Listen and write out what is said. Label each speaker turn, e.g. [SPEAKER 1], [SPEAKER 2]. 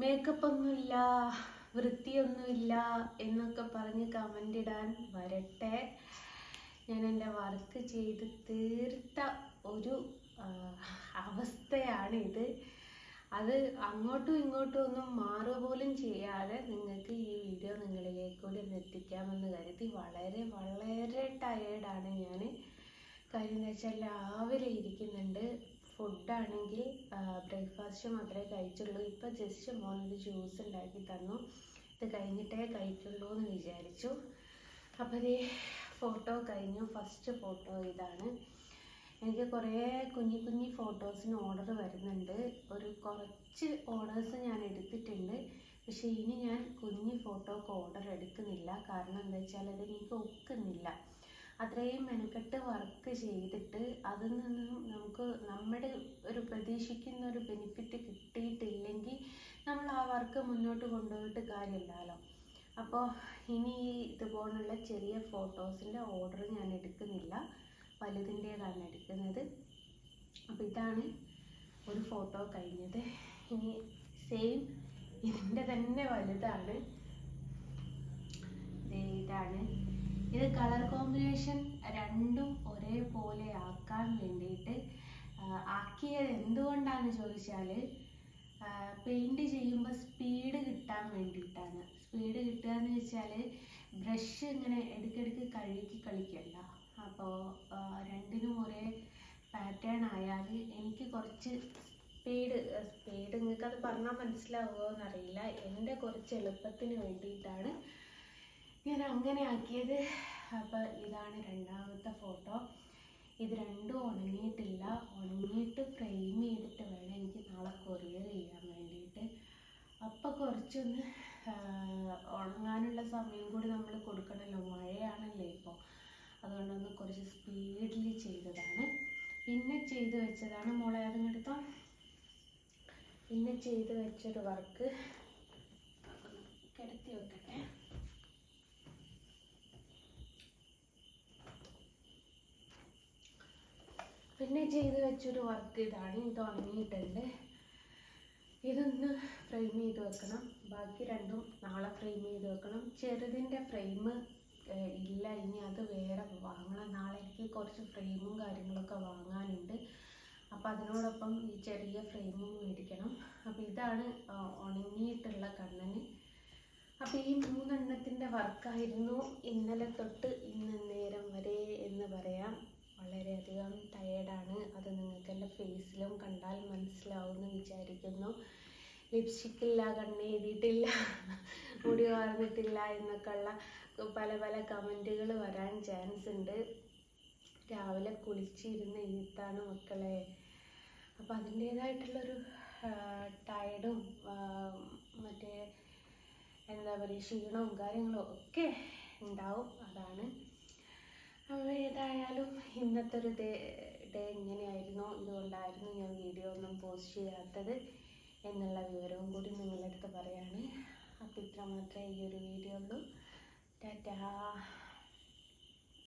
[SPEAKER 1] Makeup ഒന്നുമില്ല വൃത്തിയൊന്നുമില്ല എന്നൊക്കെ പറഞ്ഞ് കമന്റ് ഇടാൻ വരട്ടെ. ഞാൻ എന്റെ വർക്ക് ചെയ്ത് തീർത്ത ഒരു അവസ്ഥയാണിത് അത് അങ്ങോട്ടും ഇങ്ങോട്ടും ഒന്നും മാറുക പോലും ചെയ്യാതെ നിങ്ങൾക്ക് ഈ വീഡിയോ നിങ്ങളിലേക്ക് കൂടി ഒന്ന് എത്തിക്കാമെന്ന് കരുതി വളരെ വളരെ ടയേർഡാണ് ഞാൻ കാര്യം എന്താ വെച്ചാൽ രാവിലെ ഇരിക്കുന്നുണ്ട്. ഫുഡാണെങ്കിൽ ബ്രേക്ക്ഫാസ്റ്റ് മാത്രമേ കഴിച്ചുള്ളൂ. ഇപ്പം ജസ്റ്റ് മോനൊരു ജ്യൂസ് ഉണ്ടാക്കി തന്നു. ഇത് കഴിഞ്ഞിട്ടേ കഴിക്കുള്ളൂ എന്ന് വിചാരിച്ചു. അപ്പോൾ ഈ ഫോട്ടോ കഴിഞ്ഞു. ഫസ്റ്റ് ഫോട്ടോ ഇതാണ്. എനിക്ക് കുറേ കുഞ്ഞി കുഞ്ഞു ഫോട്ടോസിന് ഓർഡർ വരുന്നുണ്ട്. ഒരു കുറച്ച് ഓർഡേഴ്സ് ഞാൻ എടുത്തിട്ടുണ്ട്. പക്ഷേ ഇനി ഞാൻ കുഞ്ഞു ഫോട്ടോക്ക് ഓർഡർ എടുക്കുന്നില്ല. കാരണം എന്താ വെച്ചാൽ അത് എനിക്ക് ഒക്കുന്നില്ല. അത്രയും മെനക്കെട്ട് വർക്ക് ചെയ്തിട്ട് അതിൽ നിന്നും നമുക്ക് നമ്മുടെ ഒരു പ്രതീക്ഷിക്കുന്ന ഒരു ബെനിഫിറ്റ് കിട്ടിയിട്ടില്ലെങ്കിൽ നമ്മൾ ആ വർക്ക് മുന്നോട്ട് കൊണ്ടുപോയിട്ട് കാര്യമില്ലല്ലോ. അപ്പോൾ ഇനി ഇതുപോലുള്ള ചെറിയ ഫോട്ടോസിന്റെ ഓർഡർ ഞാൻ എടുക്കുന്നില്ല. വലുതിന്റേതാണ് എടുക്കുന്നത്. അപ്പോൾ ഇതാണ് ഒരു ഫോട്ടോ കഴിഞ്ഞത്. ഇനി സെയിം ഇതിന്റെ തന്നെ വലുതാണ്. ഇതാണ്. ഇത് കളർ കോമ്പിനേഷൻ രണ്ടും ഒരേപോലെ ആക്കാൻ വേണ്ടിയിട്ട് ആക്കിയത് എന്തുകൊണ്ടാണെന്ന് ചോദിച്ചാൽ പെയിന്റ് ചെയ്യുമ്പോൾ സ്പീഡ് കിട്ടാൻ വേണ്ടിയിട്ടാണ്. സ്പീഡ് കിട്ടുക എന്ന് വെച്ചാൽ ബ്രഷ് ഇങ്ങനെ ഇടയ്ക്കിടയ്ക്ക് കഴുകി കളിക്കല്ല അപ്പോൾ രണ്ടിനും ഒരേ പാറ്റേൺ ആയാൽ എനിക്ക് കുറച്ച് സ്പീഡ് സ്പീഡ് നിങ്ങൾക്ക് അത് പറഞ്ഞാൽ മനസ്സിലാവുമോ എന്നറിയില്ല എന്റെ കുറച്ച് എളുപ്പത്തിന് വേണ്ടിയിട്ടാണ് ഞാൻ അങ്ങനെ ആക്കിയത് അപ്പോൾ ഇതാണ് രണ്ടാമത്തെ ഫോട്ടോ. ഇത് രണ്ടും ഉണങ്ങിയിട്ടില്ല. ഉണങ്ങിയിട്ട് ഫ്രെയിം ചെയ്തിട്ട് വേണം എനിക്ക് നാളെ കൊറിയർ ചെയ്യാൻ വേണ്ടിയിട്ട്. അപ്പോൾ കുറച്ചൊന്ന് ഉണങ്ങാനുള്ള സമയം കൂടി നമ്മൾ കൊടുക്കണമല്ലോ. മഴയാണല്ലേ ഇപ്പോൾ അതുകൊണ്ടൊന്ന് കുറച്ച് സ്പീഡിൽ ചെയ്തതാണ്. പിന്നെ ചെയ്ത് വെച്ചതാണ് മോളെ അതും എടുത്തോ. പിന്നെ ചെയ്ത് വെച്ചൊരു വർക്ക്. കിടത്തി വെക്കട്ടെ. പിന്നെ ചെയ്ത് വെച്ചൊരു വർക്ക് ഇതാണ്. ഇത് ഉണങ്ങിയിട്ടുണ്ട്. ഇതൊന്ന് ഫ്രെയിം ചെയ്ത് വെക്കണം. ബാക്കി രണ്ടും നാളെ ഫ്രെയിം ചെയ്ത് വെക്കണം. ചെറുതിന്റെ ഫ്രെയിം ഇല്ല. ഇനി അത് വേറെ വാങ്ങണം. നാളെ കുറച്ച് ഫ്രെയിമും കാര്യങ്ങളൊക്കെ വാങ്ങാനുണ്ട്. അപ്പോൾ അതിനോടൊപ്പം ഈ ചെറിയ ഫ്രെയിമും മേടിക്കണം. അപ്പോൾ ഇതാണ് ഉണങ്ങിയിട്ടുള്ള കണ്ണന്. അപ്പോൾ ഈ മൂന്നെണ്ണത്തിന്റെ വർക്കായിരുന്നു ഇന്നലെ തൊട്ട് ഇന്ന് നേരം വരെ എന്ന് പറയാം. വളരെയധികം ടയേർഡാണ് അത് നിങ്ങൾക്ക് എന്റെ ഫേസിലും കണ്ടാൽ മനസ്സിലാവുമെന്ന് വിചാരിക്കുന്നു. ലിപ്സ്റ്റിക് ഇല്ല കണ്ണെഴുതിയിട്ടില്ല മുടി വാർന്നിട്ടില്ല എന്നൊക്കെയുള്ള പല പല കമന്റുകൾ വരാൻ ചാൻസ് ഉണ്ട്. രാവിലെ കുളിച്ചിരുന്ന് എഴുത്താണ് മക്കളെ. അപ്പം അതിന്റേതായിട്ടുള്ളൊരു ടയർഡും മറ്റേ എന്താ പറയുക ക്ഷീണവും കാര്യങ്ങളും ഒക്കെ ഉണ്ടാവും. അതാണ് അപ്പോൾ ഏതായാലും ഇന്നത്തെ ഒരു ഡേ ഡേ ഇങ്ങനെയായിരുന്നു ഇതുകൊണ്ടായിരുന്നു ഞാൻ വീഡിയോ ഒന്നും പോസ്റ്റ് ചെയ്യാത്തത് എന്നുള്ള വിവരവും കൂടി നിങ്ങളുടെ അടുത്ത് പറയാണ്. അപ്പോൾ ഇത്ര മാത്രമേ ഈ ഒരു വീഡിയോ ഉള്ളൂ. ടാറ്റാ.